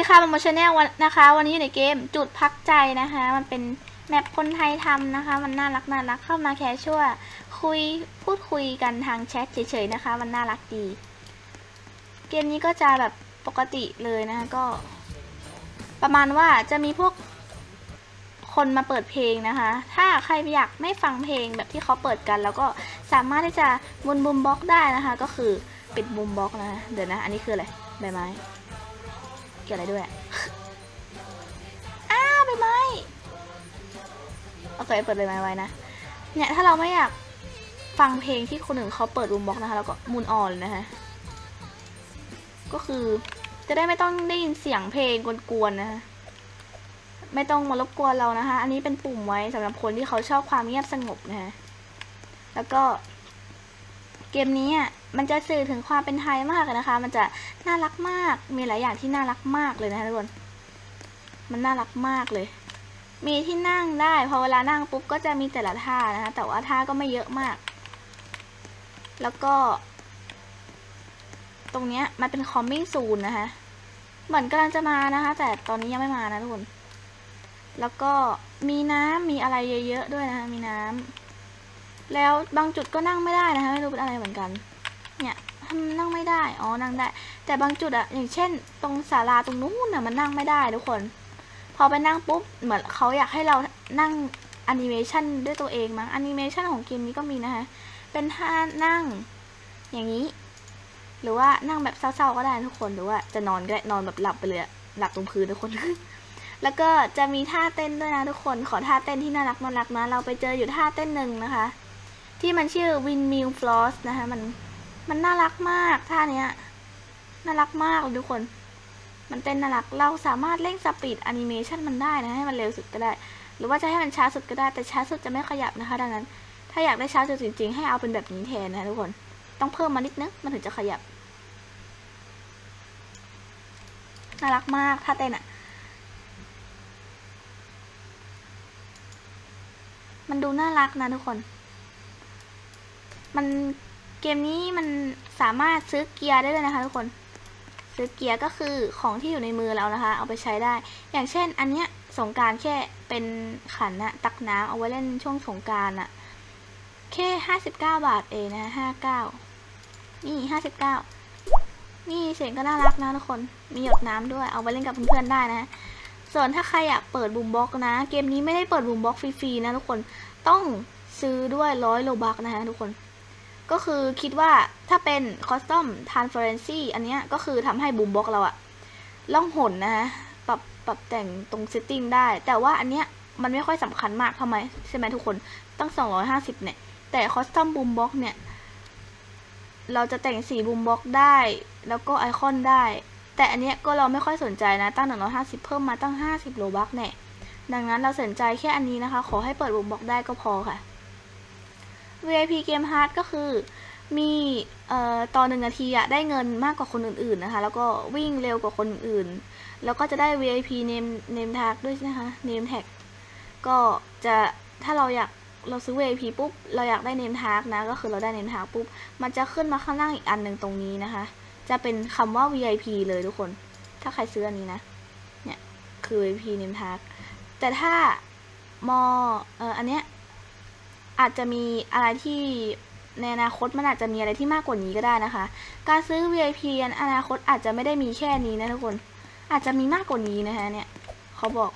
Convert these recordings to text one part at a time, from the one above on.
ดีค่ะมาโมชแนลวันนะคะ วันนี้อยู่ในเกมจุดพักใจนะคะ มันเป็นแมปคนไทยทำนะคะ มันน่ารักน่ารักเข้ามาแคชชัวคุยพูดคุยกันทางแชทเฉยๆนะคะ มันน่ารักดี เกมนี้ก็จะแบบปกติเลยนะคะก็ ประมาณว่าจะมีพวกคนมาเปิดเพลงนะคะ ถ้าใครอยากไม่ฟังเพลงแบบที่เขาเปิดกันแล้วก็สามารถที่จะบนบูมบล็อกได้นะคะ ก็คือปิดบูมบล็อกนะเดี๋ยวนะ อันนี้คืออะไรใบไม้ เกี่ยวอะไรด้วย อ้าวใบไม้โอเคเปิดใบไม้ไว้นะ เนี่ยถ้าเราไม่อยากฟังเพลงที่คนอื่นเขาเปิดรูมบ็อกนะคะ แล้วก็มูนออนนะคะ ก็คือจะได้ไม่ต้องได้ยินเสียงเพลงกวนๆนะคะไม่ต้องมารบกวนเรานะคะ อันนี้เป็นปุ่มไว้สำหรับคนที่เขาชอบความเงียบสงบนะคะแล้วก็ เกมนี้อะมันจะสื่อถึงความเป็นไทยมากนะคะ มันจะน่ารักมาก มีหลายอย่างที่น่ารักมากเลยนะคะทุกคน มันน่ารักมากเลย มีที่นั่งได้ พอเวลานั่งปุ๊บก็จะมีแต่ละท่านะคะ แต่ว่าท่าก็ไม่เยอะมาก แล้วก็ ตรงเนี้ยมันเป็น coming soon นะคะ เหมือนกำลังจะมานะคะ แต่ตอนนี้ยังไม่มานะทุกคน แล้วก็มีน้ำมีอะไรเยอะๆด้วยนะคะ มีน้ำ แล้วบางจุดก็นั่งไม่ได้นะคะไม่รู้เป็นอะไรเหมือนกัน เนี่ยนั่งไม่ได้ อ๋อ นั่งได้ แต่บางจุดอะอย่างเช่น ตรงศาลาตรงนู้นอะมันนั่งไม่ได้ทุกคน พอไปนั่งปุ๊บ เหมือนเขาอยากให้เรานั่งแอนิเมชันด้วยตัวเองมั้งแอนิเมชันของเกมนี้ก็มีนะคะเป็นท่านั่ง อย่างนี้ หรือว่านั่งแบบเศร้าๆก็ได้ทุกคน หรือว่าจะนอนก็ได้นอนแบบหลับไปเลยหลับตรงพื้นทุกคน แล้วก็จะมีท่าเต้นด้วยนะทุกคน ขอท่าเต้นที่น่ารักน่ารักนะ เราไปเจออยู่ท่าเต้นหนึ่งนะคะ ที่มันชื่อ Windmill Floss นะคะมันมันน่ารักมากท่าเนี้ย น่ารักมากเลยทุกคน มันเต้นน่ารักเราสามารถเร่งสปีดแอนิเมชันมันได้นะให้มันเร็วสุดก็ได้ หรือว่าจะให้มันช้าสุดก็ได้แต่ช้าสุดจะไม่ขยับนะคะ ดังนั้น ถ้าอยากได้ช้าสุดจริงๆ ให้เอาเป็นแบบนี้แทนนะทุกคนต้องเพิ่มมานิดนึงมันถึงจะขยับน่ารักมากท่าเต้นอะมันดูน่ารักนะทุกคน มันเกมนี้มันสามารถซื้อเกียร์ได้เลยนะคะทุกคน ซื้อเกียร์ก็คือของที่อยู่ในมือเรานะคะ เอาไปใช้ได้ อย่างเช่น อันเนี้ยสงการแค่เป็นขันนะตักน้ำเอาไว้เล่นช่วงสงการอะแค่ห้าสิบเก้าบาทเองนะห้าเก้านี่ห้าสิบเก้านี่เสียงก็น่ารักนะทุกคน มีหยดน้ำด้วย เอาไว้เล่นกับเพื่อนๆได้นะ ส่วนถ้าใครอยากเปิดบูมบ็อกนะ เกมนี้ไม่ได้เปิดบูมบ็อกฟรีๆนะทุกคน ต้องซื้อด้วยร้อยโลบักนะคะทุกคน ก็คือคิดว่าถ้าเป็นคอสตอมทานเฟอร์เรนซีอันเนี้ยก็คือทำให้บูมบ็อกเราอะล่องหนนะคะปรับปรับแต่งตรงเซตติ้งได้ แต่ว่าอันเนี้ยมันไม่ค่อยสำคัญมากทำไม ใช่ไหมทุกคนตั้ง 250 เนี่ย แต่คอสตอมบูมบ็อกเนี่ย เราจะแต่งสีบูมบ็อกได้ แล้วก็ไอคอนได้ แต่อันเนี้ยก็เราไม่ค่อยสนใจนะ ตั้ง 150 เพิ่มมาตั้ง 50 โลบักเนี่ย ดังนั้นเราสนใจแค่อันนี้นะคะ ขอให้เปิดบุมบอกได้ก็พอค่ะ VIP Game Hard ก็คือมีเอ่อตอนหนึ่งนาทีอะได้เงินมากกว่าคนอื่นๆนะคะ แล้วก็วิ่งเร็วกว่าคนอื่น แล้วก็จะได้ VIP name name tag ด้วยนะคะ name tag ก็จะถ้าเราอยากเราซื้อ VIP ปุ๊บ เราอยากได้ name tag นะ ก็คือเราได้ name tag ปุ๊บ มันจะขึ้นมาข้างล่างอีกอันหนึ่งตรงนี้นะคะ จะเป็นคำว่า VIP เลยทุกคน ถ้าใครซื้ออันนี้นะ เนี่ย คือ VIP name tag แต่ถ้ามอเอ่ออันเนี้ย อาจจะมีอะไรที่ในอนาคตมันอาจจะมีอะไรที่มากกว่านี้ก็ได้นะคะ การซื้อ VIP อันอนาคตอาจจะไม่ได้มีแค่นี้นะทุกคน อาจจะมีมากกว่านี้นะคะเนี่ยเขาบอก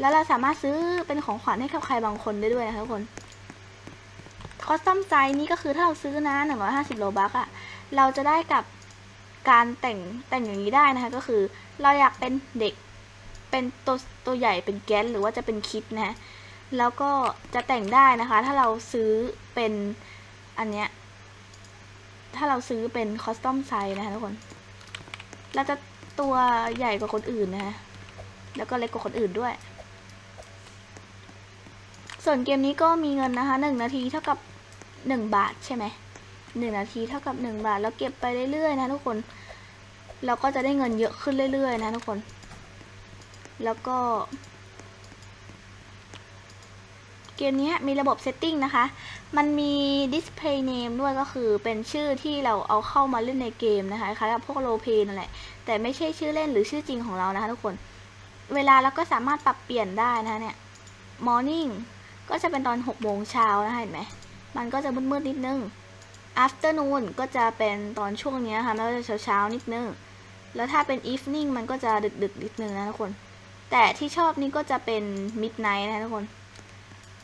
แล้วเราสามารถซื้อเป็นของขวัญให้กับใครบางคนได้ด้วยนะคะทุกคน คอสตอมไซนี้ก็คือถ้าเราซื้อนะ150โลบักอะเราจะได้กับการแต่งแต่งอย่างนี้ได้นะคะก็คือเราอยากเป็นเด็กเป็นตัวตัวใหญ่เป็นแก๊นหรือว่าจะเป็นคิดนะฮะ แล้วก็จะแต่งได้นะคะ ถ้าเราซื้อเป็นอันเนี้ย ถ้าเราซื้อเป็นคอสตอมไซส์นะคะทุกคน เราจะตัวใหญ่กว่าคนอื่นนะฮะแล้วก็เล็กกว่าคนอื่นด้วย ส่วนเกมนี้ก็มีเงินนะคะหนึ่งนาทีเท่ากับหนึ่งบาทใช่ไหมหนึ่งนาทีเท่ากับหนึ่งบาท แล้วเก็บไปเรื่อยๆนะทุกคน เราก็จะได้เงินเยอะขึ้นเรื่อยๆ นะทุกคน แล้วก็ เกมนี้มีระบบ setting นะคะ มันมี display name ด้วยก็คือเป็นชื่อที่เราเอาเข้ามาเล่นในเกมนะคะคล้ายกับพวก role play นั่นแหละ แต่ไม่ใช่ชื่อเล่นหรือชื่อจริงของเรานะคะทุกคน เวลาเราก็สามารถปรับเปลี่ยนได้นะคะเนี่ย morning ก็จะเป็นตอน6โมงเช้านะคะเห็นไหม มันก็จะมืดๆนิดนึง afternoon ก็จะเป็นตอนช่วงนี้ค่ะมันก็จะเช้าๆนิดนึง แล้วถ้าเป็น evening มันก็จะดึกๆนิดนึงนะทุกคน แต่ที่ชอบนี่ก็จะเป็น midnight นะทุกคน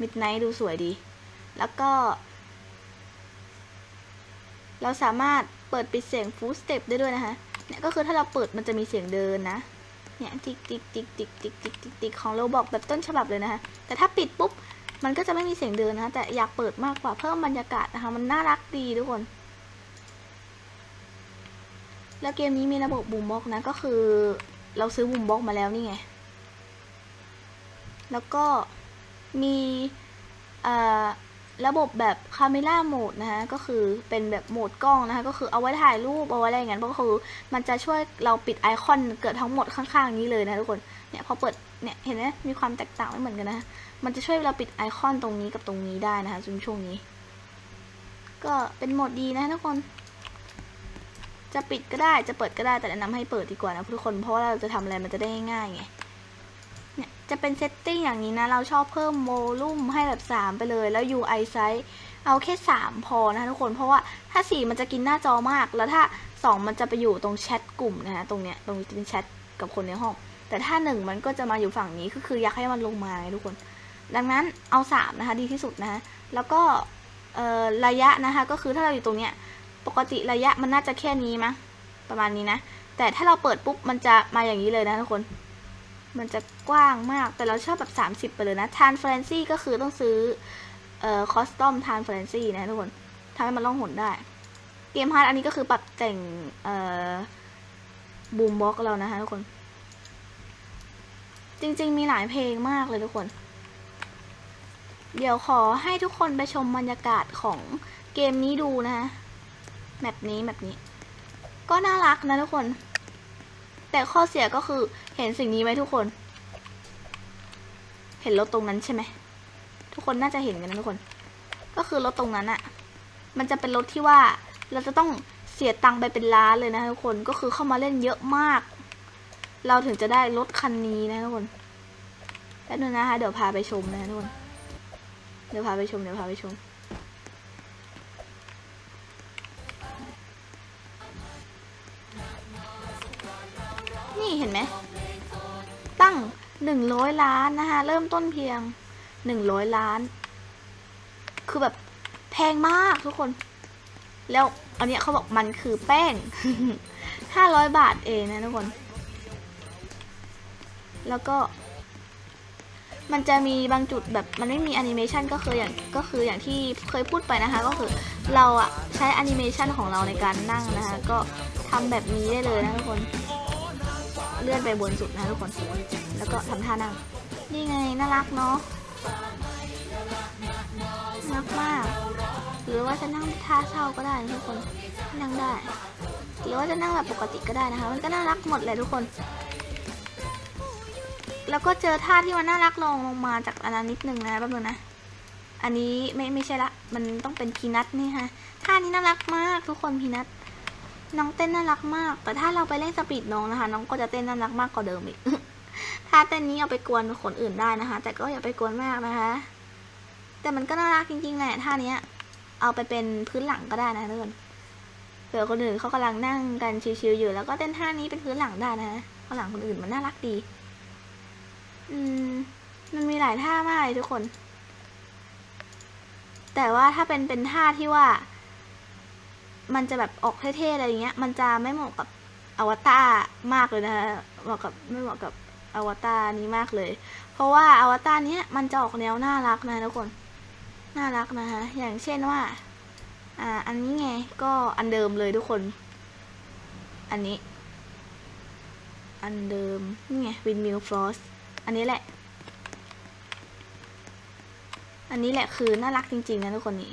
midnight ดูสวยดี แล้วก็ เราสามารถเปิดปิดเสียง full step ได้ด้วยนะคะ เนี่ยก็คือถ้าเราเปิดมันจะมีเสียงเดินนะ เนี่ยติ๊กติ๊กติ๊กติ๊กติ๊กติ๊กติ๊กติ๊กของเราบอกแบบต้นฉบับเลยนะคะ แต่ถ้าปิดปุ๊บ มันก็จะไม่มีเสียงเดินนะคะ แต่อยากเปิดมากกว่าเพิ่มบรรยากาศนะคะ มันน่ารักดีทุกคน แล้วเกมนี้มีระบบบูมบ็อกนะ ก็คือ เราซื้อบูมบ็อกมาแล้วนี่ไง แล้วก็ มีระบบแบบคาเมล่าโหมดนะคะก็คือเป็นแบบโหมดกล้องนะคะก็คือเอาไว้ถ่ายรูปเอาไว้อะไรอย่างนั้นก็คือมันจะช่วยเราปิดไอคอนเกิดทั้งหมดข้างๆนี้เลยนะทุกคนเนี่ยพอเปิดเนี่ยเห็นไหมมีความแตกต่างไม่เหมือนกันนะมันจะช่วยเราปิดไอคอนตรงนี้กับตรงนี้ได้นะคะช่วงนี้ ก็เป็นโหมดดีนะทุกคนจะปิดก็ได้จะเปิดก็ได้แต่แนะนำให้เปิดดีกว่านะทุกคนเพราะว่าเราจะทำอะไรมันจะได้ง่ายไง จะเป็นเซตติ้งอย่างนี้นะ เราชอบเพิ่มโวลูมให้แบบ 3 ไปเลย แล้ว UI size เอาแค่ 3 พอนะทุกคน เพราะว่าถ้า 4 มันจะกินหน้าจอมาก แล้วถ้า 2 มันจะไปอยู่ตรงแชทกลุ่มนะฮะ ตรงเนี้ย ตรงเป็นแชทกับคนในห้อง แต่ถ้า 1 มันก็จะมาอยู่ฝั่งนี้ ก็คืออยากให้มันลงมาไงทุกคน ดังนั้นเอา 3 นะคะ ดีที่สุดนะ แล้วก็ระยะนะคะ ก็คือถ้าเราอยู่ตรงเนี้ย ปกติระยะมันน่าจะแค่นี้มั้ง ประมาณนี้นะ แต่ถ้าเราเปิดปุ๊บ มันจะมาอย่างนี้เลยนะทุกคน มันจะกว้างมาก แต่เราชอบแบบ 30 ไปเลยนะ transparency ก็คือต้องซื้อ เอ่อ custom transparency นะทุกคนทำให้มันล่องหนได้ เกมฮาร์ดอันนี้ก็คือปรับแต่ง เอ่อบูมบ็อกเรานะคะทุกคน จริงๆมีหลายเพลงมากเลยทุกคน เดี๋ยวขอให้ทุกคนไปชมบรรยากาศของเกมนี้ดูนะคะแมปนี้แมปนี้ ก็น่ารักนะทุกคน แต่ข้อเสียก็คือเห็นสิ่งนี้ไหมทุกคน เห็นรถตรงนั้นใช่ไหม ทุกคนน่าจะเห็นกันนะทุกคน ก็คือรถตรงนั้นอะมันจะเป็นรถที่ว่าเราจะต้องเสียตังค์ไปเป็นล้านเลยนะทุกคน ก็คือเข้ามาเล่นเยอะมาก เราถึงจะได้รถคันนี้นะทุกคนแป๊บนึงนะคะเดี๋ยวพาไปชมนะทุกคน เดี๋ยวพาไปชม เดี๋ยวพาไปชม เห็นไหม ตั้งหนึ่งร้อยล้านนะคะเริ่มต้นเพียงหนึ่งร้อยล้าน คือแบบแพงมากทุกคน แล้วอันเนี้ยเขาบอกมันคือแป้งห้าร้อยบาทเองนะทุกคน แล้วก็ มันจะมีบางจุดแบบมันไม่มีแอนิเมชันก็คืออย่างก็คืออย่างที่เคยพูดไปนะคะ ก็คือเราอะใช้แอนิเมชันของเราในการนั่งนะคะ ก็ทำแบบนี้ได้เลยนะทุกคน เลื่อนไปบนสุดนะทุกคน แล้วก็ทำท่านั่ง นี่ไงน่ารักเนาะน่ารักมากหรือว่าจะนั่งท่าเช่าก็ได้นะทุกคน นั่งได้ หรือว่าจะนั่งแบบปกติก็ได้นะคะ มันก็น่ารักหมดเลยทุกคน แล้วก็เจอท่าที่มันน่ารักลงลงมาจากอันนั้นนิดนึงนะแป๊บนึงนะ อันนี้ไม่ไม่ใช่ละ มันต้องเป็นพีนัทนี่ฮะ ท่านี้น่ารักมากทุกคนพีนัท น้องเต้นน่ารักมาก แต่ถ้าเราไปเล่นสปีดน้องนะคะ น้องก็จะเต้นน่ารักมากกว่าเดิมอีกท่าเต้นนี้เอาไปกวนคนอื่นได้นะคะ แต่ก็อย่าไปกวนมากนะคะ แต่มันก็น่ารักจริงๆแหละท่าเนี้ย เอาไปเป็นพื้นหลังก็ได้นะทุกคนเผื่อคนอื่นเขากำลังนั่งกันชิวๆอยู่ แล้วก็เต้นท่านี้เป็นพื้นหลังได้นะข้างหลังคนอื่นมันน่ารักดี อืม มันมีหลายท่ามากเลยทุกคน แต่ว่าถ้าเป็นเป็นท่าที่ว่า มันจะแบบออกเท่ๆอะไรอย่างเงี้ย มันจะไม่เหมาะกับอวตารมากเลยนะเหมาะกับไม่เหมาะกับอวตารนี้มากเลย เพราะว่าอวตารเนี้ยมันจะออกแนวน่ารักนะทุกคน น่ารักนะคะอย่างเช่นว่า อ่า อันนี้ไง ก็อันเดิมเลยทุกคน อันนี้ อันเดิม นี่ไงวินมิลฟรอสอันนี้แหละ อันนี้แหละคือน่ารักจริงๆนะทุกคนนี่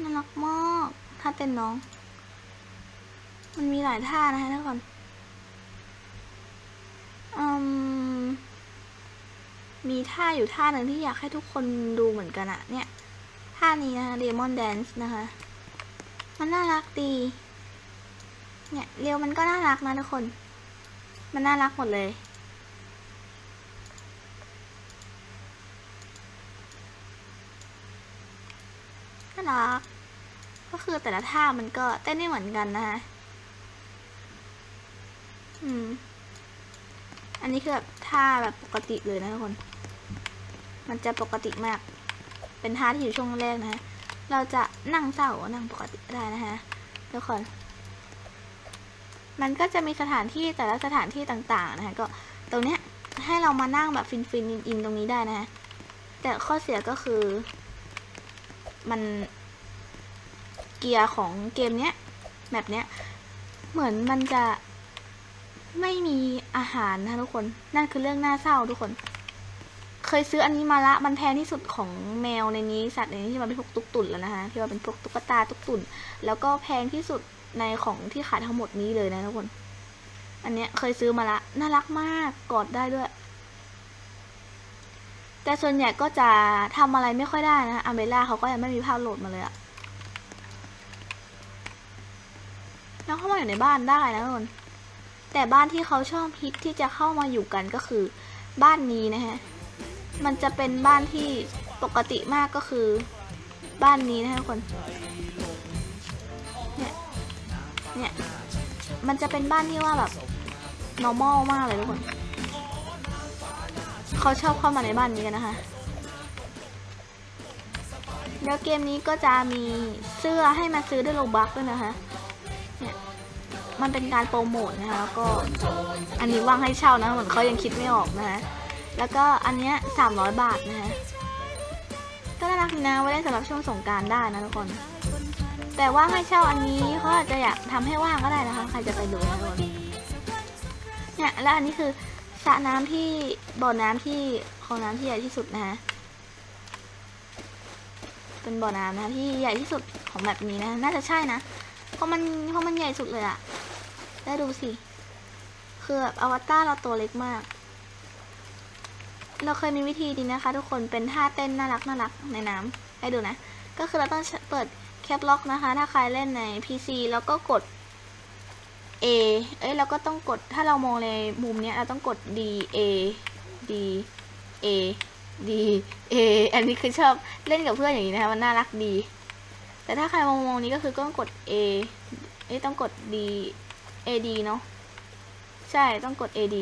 น่ารักมากท่าเต้นน้อง มันมีหลายท่านะคะทุกคนอืมมีท่าอยู่ท่าหนึ่งที่อยากให้ทุกคนดูเหมือนกันอะเนี่ย ท่านี้นะคะ Demon Dance นะคะ มันน่ารักดี เนี่ยเรียวมันก็น่ารักนะทุกคน มันน่ารักหมดเลยารัก ก็คือแต่ละท่ามันก็เต้นไม่เหมือนกันนะคะอืม อันนี้คือแบบท่าแบบปกติเลยนะทุกคน มันจะปกติมาก เป็นท่าที่อยู่ช่วงแรกนะฮะ เราจะนั่งเศร้านั่งปกติได้นะฮะทุกคน มันก็จะมีสถานที่แต่ละสถานที่ต่าง ๆ นะฮะ ก็ตรงเนี้ยให้เรามานั่งแบบฟินฟินๆอินๆตรงนี้ได้นะฮะ แต่ข้อเสียก็คือ มันเกียร์ของเกมเนี้ยแบบเนี้ย เหมือนมันจะไม่มีอาหารนะทุกคน นั่นคือเรื่องน่าเศร้าทุกคน เคยซื้ออันนี้มาละ มันแพงที่สุดของแมวในนี้สัตว์ในนี้ที่มันเป็นพวกตุ๊กตุ่นแล้วนะคะที่ว่าเป็นพวกตุ๊กตาตุ๊กตุ่น แล้วก็แพงที่สุดในของที่ขายทั้งหมดนี้เลยนะทุกคน อันเนี้ยเคยซื้อมาละ น่ารักมาก กอดได้ด้วย แต่ส่วนใหญ่ก็จะทำอะไรไม่ค่อยได้นะอเมล่าเขาก็ยังไม่มีภาพโหลดมาเลยอะแล้วเข้ามาอยู่ในบ้านได้นะทุกคนแต่บ้านที่เขาชอบฮิตที่จะเข้ามาอยู่กันก็คือ บ้านนี้นะฮะ มันจะเป็นบ้านที่ปกติมากก็คือ บ้านนี้นะฮะทุกคนเนี่ยเนี่ย มันจะเป็นบ้านที่ว่าแบบ normal มากเลยทุกคน เขาชอบเข้ามาในบ้านนี้กันนะคะเดี๋ยวเกมนี้ก็จะมีเสื้อให้มาซื้อด้วยโลบักด้วยนะคะเนี่ยมันเป็นการโปรโมทนะคะแล้วก็อันนี้ว่างให้เช่านะเหมือนเขายังคิดไม่ออกนะคะแล้วก็อันเนี้ยสามร้อยบาทนะคะก็น่ารักดีนะไว้เล่นสำหรับช่วงสงการได้นะทุกคน แต่ว่างให้เช่าอันนี้เขาอาจจะอยากทำให้ว่างก็ได้นะคะ ใครจะไปดูนะทุกคนเนี่ยแล้วอันนี้คือ สระน้ำที่บ่อน้ำที่คลองน้ำที่ใหญ่ที่สุดนะคะเป็นบ่อน้ำนะที่ใหญ่ที่สุดของแบบนี้นะ น่าจะใช่นะ เพราะมันเพราะมันใหญ่สุดเลยอะได้ดูสิ คือแบบอวตารเราตัวเล็กมาก เราเคยมีวิธีดีนะคะ ทุกคน เป็นท่าเต้นน่ารักน่ารักในน้ำให้ดูนะ ก็คือเราต้องเปิดแคปล็อกนะคะ ถ้าใครเล่นใน PC แล้วก็กด A เอ้ยเราก็ต้องกดถ้าเรามองในมุมเนี้ยเราต้องกด D A D A D A อันนี้คือชอบเล่นกับเพื่อนอย่างนี้นะคะมันน่ารักดี แต่ถ้าใครมองมองนี้ก็คือต้องกด A เอ้ยต้องกด D A D เนาะใช่ต้องกด A D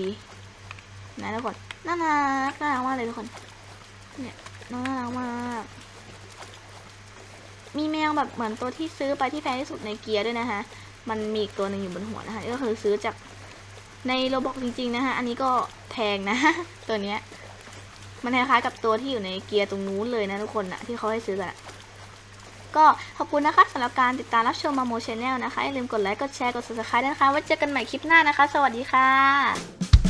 นะทุกคนน่ารักน่ารักมากเลยทุกคนเนี่ยน่ารักมาก มีแมวแบบเหมือนตัวที่ซื้อไปที่แพงที่สุดในเกียร์ด้วยนะคะ มันมีอีกตัวหนึ่งอยู่บนหัวนะคะ ก็คือซื้อจากในโรบอกจริง ๆ นะคะ อันนี้ก็แพงนะ ตัวเนี้ย มันคล้ายๆกับตัวที่อยู่ในเกียร์ตรงนู้นเลยนะทุกคนนะที่เขาให้ซื้อกันอะก็ขอบคุณนะคะสำหรับการติดตามรับชมมาโมชแนลนะคะ อย่าลืมกดไลค์ กดแชร์ กด subscribe ด้วยนะคะ ไว้เจอกันใหม่คลิปหน้านะคะ สวัสดีค่ะ